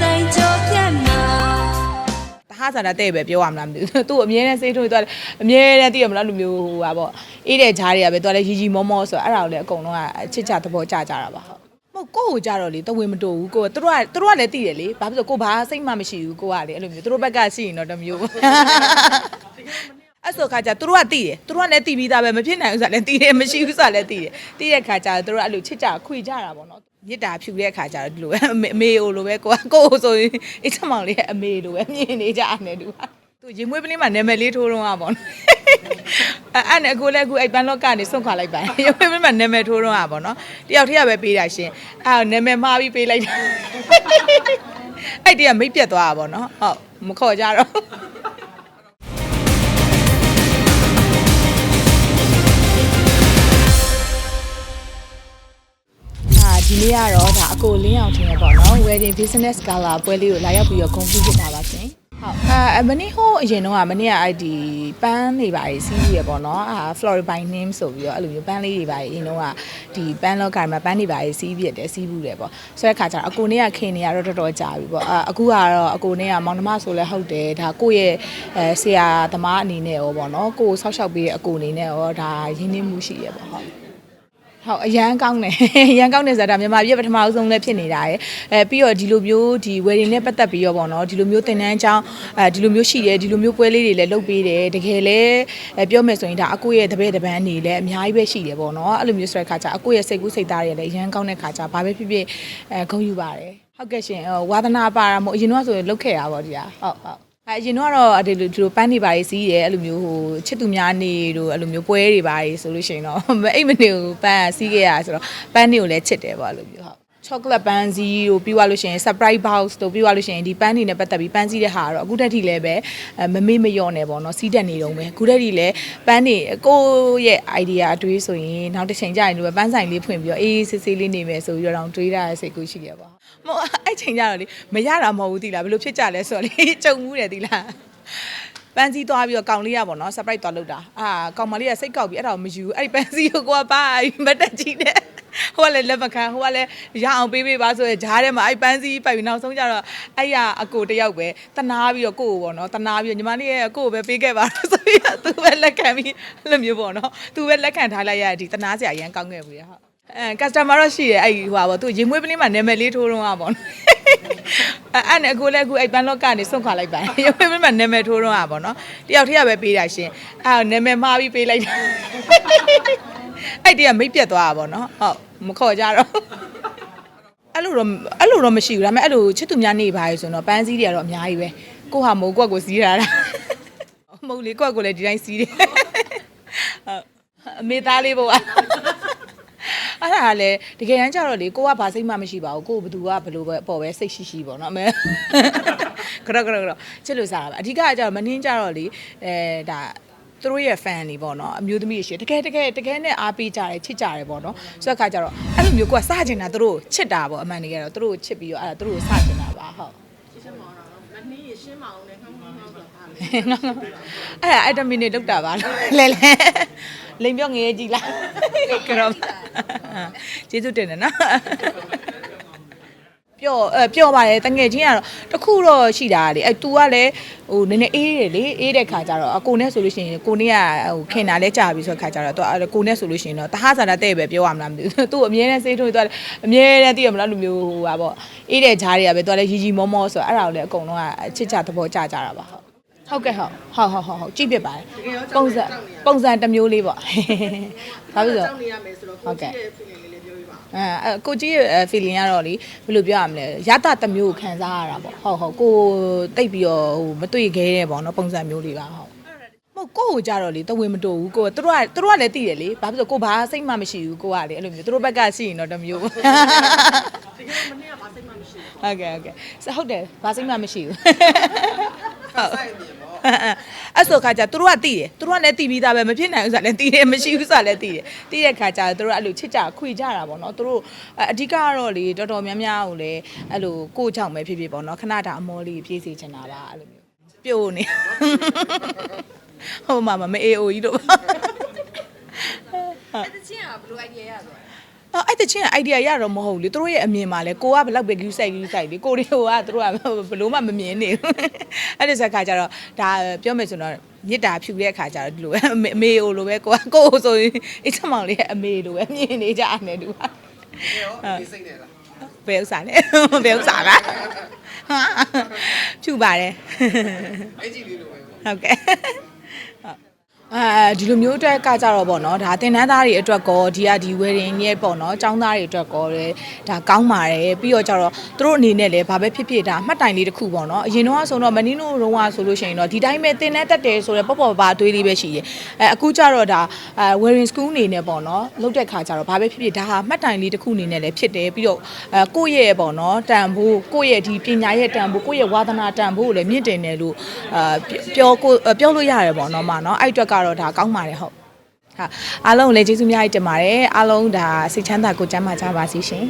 ဆိုင်ကြောပြတ်မှာတဟဆန္ဒတဲ့ပဲပြောရမလားမသိဘူးသူ့အမြဲတမ်းစိတ်ထုံးသွားတယ်အမြဲတမ်းသိရမလားလူမျိုးဟိုပါပေါ့အေးတဲ့ဂျားတွေကပဲသွားလဲရီရီမောမောဆိုတော့အဲ့ဒါကိုလည်းအကုန်လုံးကအချစ်ချသဘောကျကြတာပါဟုတ်မဟုတ်ကိုယ့်ကိုကြတော့လေတဝင်မတူဘူးကိုကသူတို့ကသူတို့ကလည်းသိတယ်လေဘာဖြစ်လို့ကိုဘာစိတ်မှမရှိဘူးကိုကလေအဲ့လိုမျိုးသူတို့ဘက်ကရှိရင်တော့တစ်မျိုး အဲ့ဆိုခါကျသူတို့ကသိတယ်သူတို့ကလည်းသိပြီးသားပဲမဖြစ်နိုင်ဘူးဆိုတာလည်းသိတယ်မရှိဘူးဆိုတာလည်းသိတယ်သိတဲ့ခါကျတော့သူတို့ကအဲ့လိုချစ်ကြခွေကြတာပေါ့နော်မြစ်တာဖြူတဲ့ခါကျတော့ဒီလိုပဲအမေအမေကိုလိုပဲကိုကကိုကိုဆိုရင်အိတ်ချမောင်လေးရဲ့အမေလိုပဲမြင်နေကြတယ်သူကသူရင်မွေးပလင်းမှာနာမည်လေးထိုးတော့อ่ะပေါ့နော်အဲ့အဲ့နဲ့အခုလည်းအခုအဲ့ပန်းလော့ကနေစွန့်ခွာလိုက်ပါတယ်ရင်မွေးပလင်းမှာနာမည်ထိုးတော့อ่ะပေါ့နော်တယောက်တည်းကပဲပေးတာရှင်အဲ့နာမည်မှားပြီးပေးလိုက်တာအဲ့တည်းကမိတ်ပြတ်သွားတာပေါ့နော်ဟုတ်မခေါ်ကြတော့ ကတော့ဒါအကိုလင်းအောင်ထင်ရပေါ့နော် wedding business gala ပွဲလေးကိုလာရောက်ပြီးတော့ဂုဏ်ပြုဖြစ်တာပါရှင်ဟုတ်အာမနေ့ဟိုအရင်တော့ကမနေ့ကအဲ့ဒီပန်းနေပါရေးစီးပြီးရပေါ့နော်အာ Floribine name ဆိုပြီးတော့အဲ့လိုမျိုးပန်းလေးတွေပါရေးအရင်တော့ကဒီပန်းလောကမှာပန်းနေပါရေးစီးပြီးတယ်စီးဘူးတယ်ပေါ့ဆိုတဲ့ခါကျတော့အကိုနေ့ကခင်နေရတော့တော်တော်ကြာပြီပေါ့အာအခုကတော့အကိုနေ့ကမောင်နှမဆိုလဲဟုတ်တယ်ဒါကိုယ့်ရဲ့အဲဆရာသမားအနေနဲ့ရောပေါ့နော်ကိုယ်ဆောက်ရှောက်ပေးတဲ့အကိုအနေနဲ့ရောဒါရင်းနှီးမှုရှိရပေါ့ဟုတ် ဟုတ်အရန်ကောင်းတယ်အရန်ကောင်းတယ်ဆိုတာမြန်မာပြည်ပထမအဆုံးလည်းဖြစ်နေတာရယ်အဲပြီးတော့ဒီလိုမျိုးဒီ wedding နဲ့ပတ်သက်ပြီးတော့ပေါ့နော်ဒီလိုမျိုးတင်တန်းအကြောင်းအဲဒီလိုမျိုးရှိတယ်ဒီလိုမျိုးပွဲလေးတွေလည်းလုပ်ပေးတယ်တကယ်လည်းအဲပြောမယ်ဆိုရင်ဒါအကိုရဲ့တပည့်တပန်းနေလည်းအများကြီးပဲရှိတယ်ပေါ့နော်အဲ့လိုမျိုးဆိုတဲ့ခါကျအကိုရဲ့စိတ်ကူးစိတ်သားတွေလည်းအရန်ကောင်းတဲ့ခါကျဘာပဲဖြစ်ဖြစ်အဲဂုဏ်ယူပါတယ်ဟုတ်ကဲ့ရှင်ဟိုဝါသနာပါတာမို့အရင်တော့ဆိုရင်လုပ်ခဲ့တာပေါ့ဒီဟာဟုတ်ဟုတ် အဲအရင်တော့ကတော့ဒီလိုဒီလိုပန်းနေပါရေးစီးရဲအဲ့လိုမျိုးဟိုချစ်သူများနေတို့အဲ့လိုမျိုးပွဲတွေပါရေးဆိုလို့ရှိရင်တော့မအိတ်မနေဘူးပန်းကစီးခဲ့ရဆိုတော့ပန်းတွေကိုလည်းချစ်တယ်ပေါ့အဲ့လိုမျိုးဟုတ် chocolate ပန်းစီးတို့ပြီးသွားလို့ရှိရင် surprise box တို့ပြီးသွားလို့ရှိရင်ဒီပန်းတွေနဲ့ပတ်သက်ပြီးပန်းစီးတဲ့ဟာကတော့အခုတက်ထိလည်းပဲအဲမမေ့မလျော့နေပေါ့နော်စီးတက်နေတော့ပဲအခုတက်ထိလည်းပန်းတွေကိုယ့်ရဲ့ idea အတွေးဆိုရင်နောက်တစ်ချိန်ကျရင်တို့ပန်းဆိုင်လေးဖွင့်ပြီးတော့အေးစစ်စစ်လေးနေမယ်ဆိုပြီးတော့တွေးတာစိတ်ကူးရှိခဲ့ပါမဟုတ်အဲ့ချိန်ကျတော့လေမရတာမဟုတ်ဘူးတိလားဘယ်လိုဖြစ်ကြလဲဆိုတော့လေကြုံမှုတယ်တိလားပန်းစည်းသွားပြီးတော့ကောင်လေးရပါတော့ surprise သွားလုပ်တာအာကောင်မလေးကစိတ်ကောက်ပြီးအဲ့ဒါကိုမယူဘူးအဲ့ဒီပန်းစည်းကိုကိုကပါမတက်ကြည့်နဲ့ ဟိုကလည်းလက်မခံဟိုကလည်းရအောင်ပေးပေးပါဆိုရယ်ဂျားထဲမှာအဲ့ပန်းစည်းပိုက်ပြီးနောက်ဆုံးကျတော့အဲ့ရအကိုတယောက်ပဲတနာပြီးတော့ကိုကိုပေါ့နော်တနာပြီးတော့ညီမလေးရဲ့ကိုကိုပဲပေးခဲ့ပါတော့ဆိုပြီးတော့သူပဲလက်ခံပြီးအဲ့လိုမျိုးပေါ့နော်သူပဲလက်ခံထားလိုက်ရတဲ့ဒီတနာစရာအရန်ကောင်းခဲ့ပြီဟုတ်အဲ customer တော့ရှိတယ်အဲ့ဟိုပါပေါ့သူရင်မွေးပလင်းမှာနာမည်လေးထိုးတော့อ่ะပေါ့နော်အဲအဲ့နဲ့အခုလည်းအခုအဲ့ပန်းလော့ကနေစွန့်ခွာလိုက်ပါတယ်ရင်မွေးပလင်းမှာနာမည်ထိုးတော့อ่ะပေါ့နော်တယောက်တည်းကပဲပေးတာရှင်အဲ့နာမည်မှားပြီးပေးလိုက်တာ အဲ့တည်းကမိတ်ပြတ်သွားတာပေါ့နော်ဟုတ်မခေါ်ကြတော့အဲ့လိုတော့အဲ့လိုတော့မရှိဘူးဒါပေမဲ့အဲ့လိုချစ်သူများနေပါရေဆိုတော့ပန်းစည်းတွေကတော့အများကြီးပဲကိုဟာမိုးကွက်ကိုစီးရတာမဟုတ်လေကွက်ကိုလည်းဒီတိုင်းစီးတယ်ဟုတ်အမေသားလေးပေါ့အဲ့ဒါကလည်းတကယ်တမ်းကျတော့လေကိုကဘာစိတ်မှမရှိပါဘူးကိုကဘသူကဘလို့ပဲပေါ်ပဲစိတ်ရှိရှိပေါ့နော်အမေကတော့ကတော့ကတော့ချစ်လို့စားတာပါအဓိကကကျတော့မနှင်းကျတော့လေအဲဒါ သူတို့ရဲ့ fan တွေပေါ့နော်အမျိုးသမီးတွေရှိတကယ်တကယ်တကယ်နဲ့အားပေးကြတယ်ချစ်ကြတယ်ပေါ့နော်ဆိုတဲ့အခါကျတော့အဲ့လိုမျိုးကိုကစကျင်တာသူတို့ချစ်တာပေါ့အမှန်တကယ်တော့သူတို့ချစ်ပြီးတော့အဲ့ဒါသူတို့စကျင်တာပါဟုတ်အဲ့ဒါအဲ့တမီနေလောက်တာပါလဲလဲလိန်ပြောငရဲကြည့်လားကတော့ကျေးဇူးတင်တယ်နော် ပျော့အဲပျော့ပါတယ်တငယ်ချင်းကတော့တခုတော့ရှိတာလေအဲ तू ကလည်းဟိုနည်းနည်းအေးတယ်လေအေးတဲ့ခါကျတော့အကိုနဲ့ဆိုလို့ရှိရင်ကိုနဲ့ကဟိုခင်တာလဲကြာပြီဆိုတဲ့ခါကျတော့ तू အဲကိုနဲ့ဆိုလို့ရှိရင်တော့တဟဆန္ဒတဲ့ပဲပြောရမလားမသိဘူး तू အမြဲတမ်းစိတ်ထုံးသွားတယ်အမြဲတမ်းသိရမလားလူမျိုးဟိုပါပေါ့အေးတဲ့ဂျားတွေကပဲ तू လည်းရီရီမောမောဆိုတော့အဲ့ဒါကိုလည်းအကုန်လုံးကအချစ်ချသဘောကျကြတာပါဟုတ်ဟုတ်ကဲ့ဟုတ်ဟုတ်ဟုတ်ဟုတ်ဟုတ်ကြည့်ပြပါတယ်ပုံစံပုံစံတစ်မျိုးလေးပေါ့ဘာဖြစ်လို့ နေရမယ်ဆိုတော့ ဟုတ်ကဲ့ ကိုကြည့်တဲ့ feeling လေးလေးပြောပြပါ အဲအဲ့ကိုကြီးရဲ့ feeling ကတော့လေဘယ်လိုပြောရမလဲရတတစ်မျိုးကိုခံစားရတာပေါ့ဟုတ်ဟုတ်ကိုတိတ်ပြီးတော့ဟိုမတွေ့ခဲတဲ့ပေါ့နော်ပုံစံမျိုးလေးပါဟုတ်မဟုတ်ကိုကိုကြတော့လေတဝင်မတူဘူးကိုကသူတို့ကသူတို့ကလည်းသိတယ်လေဘာဖြစ်လို့ကိုဘာစိတ်မှမရှိဘူးကိုကလေအဲ့လိုမျိုးသူတို့ဘက်ကရှိရင်တော့တစ်မျိုးတကယ်မနေ့ကဘာစိတ်မှမရှိဘူးဟုတ်ကဲ့ဟုတ်ကဲ့စဟုတ်တယ်ဘာစိတ်မှမရှိဘူးစိုက်နေပေါ့ အဲ့ဆိုခါကျသူတို့ကသိတယ်သူတို့ကလည်းသိပြီးသားပဲမဖြစ်နိုင်ဘူးဆိုတာလည်းသိတယ်မရှိဘူးဆိုတာလည်းသိတယ်သိတဲ့ခါကျသူတို့ကအဲ့လိုချစ်ကြခွေကြတာပေါ့နော်သူတို့အဓိကကတော့လေတော်တော်များများကိုလည်းအဲ့လိုကိုယ့်ကြောင့်ပဲဖြစ်ဖြစ်ပေါ့နော်ခဏတာအမောလေးပြေးစီချင်တာပါအဲ့လိုမျိုးပြို့နေဟိုမှာမအေအိုကြီးတို့အဲ့တချင်းကဘယ်လို idea ရသွားလဲ အော်အဲ့တချင်းက idea ရတော့မဟုတ်ဘူးလေသူတို့ရဲ့အမြင်မှာလဲကိုကဘယ်လောက်ပဲ view site view site လေကိုတွေကသူတို့ကဘယ်လို့မှမမြင်နေဘူးအဲ့ဒီစကားကြတော့ဒါပြောမယ်ဆိုတော့မြစ်တာဖြူတဲ့အခါကျတော့ဒီလိုပဲအမေအမေကိုလိုပဲကိုကကိုကိုဆိုရင်အိတ်ချမောင်လေးရဲ့အမေလိုပဲမြင်နေကြတယ်သူကရောဒီစိတ်နေလားဘယ်ဥစ္စာလဲဘယ်ဥစ္စာလားဟာဖြူပါတယ်အဲ့ကြီးလေးလိုပဲဟုတ်ကဲ့ အဲဒီလိုမျိုးအတွက်ကကြတော့ပေါ့နော်ဒါတင်တန်းသားတွေအတွက်ကောဒီကဒီ wedding ရဲ့ပေါ့နော်ចောင်းသားတွေအတွက်ကောလေဒါကောင်းပါတယ်ပြီးတော့ကြတော့သူတို့အနေနဲ့လည်းဘာပဲဖြစ်ဖြစ်ဒါမှတ်တိုင်လေးတစ်ခုပေါ့နော်အရင်တော့ဆိုတော့မနီနိုရုံးကဆိုလို့ရှိရင်တော့ဒီတိုင်းပဲတင်တန်းတက်တယ်ဆိုတော့ပေါ့ပေါ့ပါအသွေးလေးပဲရှိတယ်အဲအခုကြတော့ဒါအဲ wedding school အနေနဲ့ပေါ့နော်လုပ်တဲ့ခါကြတော့ဘာပဲဖြစ်ဖြစ်ဒါဟာမှတ်တိုင်လေးတစ်ခုအနေနဲ့လည်းဖြစ်တယ်ပြီးတော့အဲကိုယ့်ရဲ့ပေါ့နော်တန်ဖိုးကိုယ့်ရဲ့ဒီပညာရဲ့တန်ဖိုးကိုယ့်ရဲ့ဝါသနာတန်ဖိုးကိုလည်းမြင့်တင်တယ်လို့အာပြောကိုပြောလို့ရတယ်ပေါ့နော်မနော်အဲ့အတွက်ကတော့ဒါကောင်းပါတယ်ဟုတ်ဟာအားလုံးကိုလည်းကျေးဇူးများကြီးတင်ပါတယ်အားလုံးဒါစိတ်ချမ်းသာကိုယ်ကျန်းမာကြပါစေရှင်